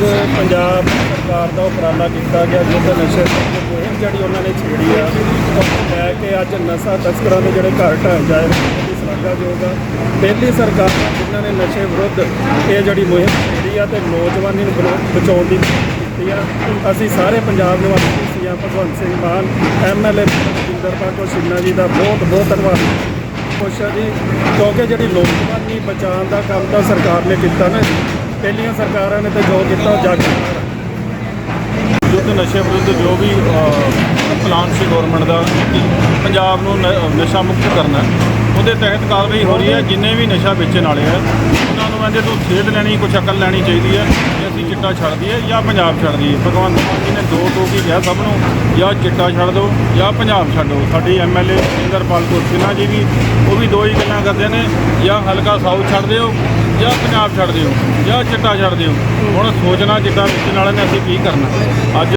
ਪੰਜਾਬ ਸਰਕਾਰ ਦਾ ਉਪਰਾਲਾ ਕੀਤਾ ਗਿਆ ਜਿਹਦੇ ਨਸ਼ੇ ਦੀ ਮੁਹਿੰਮ ਜਿਹੜੀ ਉਹਨਾਂ ਨੇ ਛੇੜੀ ਆ। ਉਹ ਲੈ ਕੇ ਅੱਜ ਨਸ਼ਾ ਤਸਕਰਾਂ ਦੇ ਜਿਹੜੇ ਘਰ ਢਾਏ ਜਾਏ ਉਹਦੀ ਸ਼ਲਾਘਾਯੋਗ ਆ। ਪਹਿਲੀ ਸਰਕਾਰ ਜਿਨ੍ਹਾਂ ਨੇ ਨਸ਼ੇ ਵਿਰੁੱਧ ਇਹ ਜਿਹੜੀ ਮੁਹਿੰਮ ਛੇੜੀ ਆ ਤੇ ਨੌਜਵਾਨੀ ਨੂੰ ਬਚਾਉਣ- ਬਚਾਉਣ ਦੀ ਕੋਸ਼ਿਸ਼ ਕੀਤੀ ਆ। ਅਸੀਂ ਸਾਰੇ ਪੰਜਾਬ ਦੇ ਨਿਵਾਸੀ ਸੀਐਮ ਭਗਵੰਤ ਸਿੰਘ ਮਾਨ ਐਮਐਲਏ ਜਿੰਦਰਪਾਲ ਕੌਰ ਸ਼ਿੰਨਾ ਜੀ ਦਾ ਬਹੁਤ ਬਹੁਤ ਧੰਨਵਾਦ। ਖੁਸ਼ ਆ ਜੀ, ਕਿਉਂਕਿ ਜਿਹੜੀ ਨੌਜਵਾਨੀ ਬਚਾਉਣ ਦਾ ਕੰਮ ਤਾਂ ਸਰਕਾਰ ਨੇ ਕੀਤਾ ਨਾ ਪਹਿਲੀਆਂ ਸਰਕਾਰਾਂ ਨੇ ਤਾਂ ਜੋ ਕੀਤਾ ਉਹ ਜੱਗ ਯੁੱਧ ਨਸ਼ੇ ਵਿਰੁੱਧ ਜੋ ਵੀ ਪਲਾਨ ਸੀ ਗਵਰਨਮੈਂਟ ਦਾ ਕਿ ਪੰਜਾਬ ਨੂੰ ਨ- ਨਸ਼ਾ ਮੁਕਤ ਕਰਨਾ ਉਹਦੇ ਤਹਿਤ ਕਾਰਵਾਈ ਹੋ ਰਹੀ ਹੈ, ਜਿੰਨੇ ਵੀ ਨਸ਼ਾ ਵੇਚਣ ਵਾਲੇ ਆ ਉਹਨਾਂ ਨੂੰ ਕਹਿੰਦੇ ਤੂੰ ਸੇਧ ਲੈਣੀ, ਕੁਛ ਅਕਲ ਲੈਣੀ ਚਾਹੀਦੀ ਹੈ ਕਿ ਅਸੀਂ ਚਿੱਟਾ ਛੱਡ ਦਈਏ ਜਾਂ ਪੰਜਾਬ ਛੱਡ ਦਈਏ। ਭਗਵੰਤ ਮਾਨ ਜੀ ਨੇ ਦੋ ਕਿਹਾ ਸਭ ਨੂੰ। ਜਾਂ ਚਿੱਟਾ ਛੱਡ ਦਿਓ, ਜਾਂ ਪੰਜਾਬ ਛੱਡੋ ਸਾਡੀ ਐਮਐਲਏ ਇੰਦਰਪਾਲ ਕੌਰ ਸਿਨਹਾ ਜੀ ਵੀ, ਉਹ ਵੀ ਦੋ ਹੀ ਗੱਲਾਂ ਕਰਦੇ ਨੇ। ਜਾਂ ਹਲਕਾ ਸਾਊਥ ਛੱਡ ਦਿਓ, ਜਾਂ ਪੰਜਾਬ ਛੱਡ ਦਿਓ, ਜਾਂ ਚਿੱਟਾ ਛੱਡ ਦਿਓ। ਹੁਣ ਸੋਚਣਾ ਚਿੱਟਾ ਵੇਚਣ ਵਾਲਿਆਂ ਨੇ ਅਸੀਂ ਕੀ ਕਰਨਾ। ਅੱਜ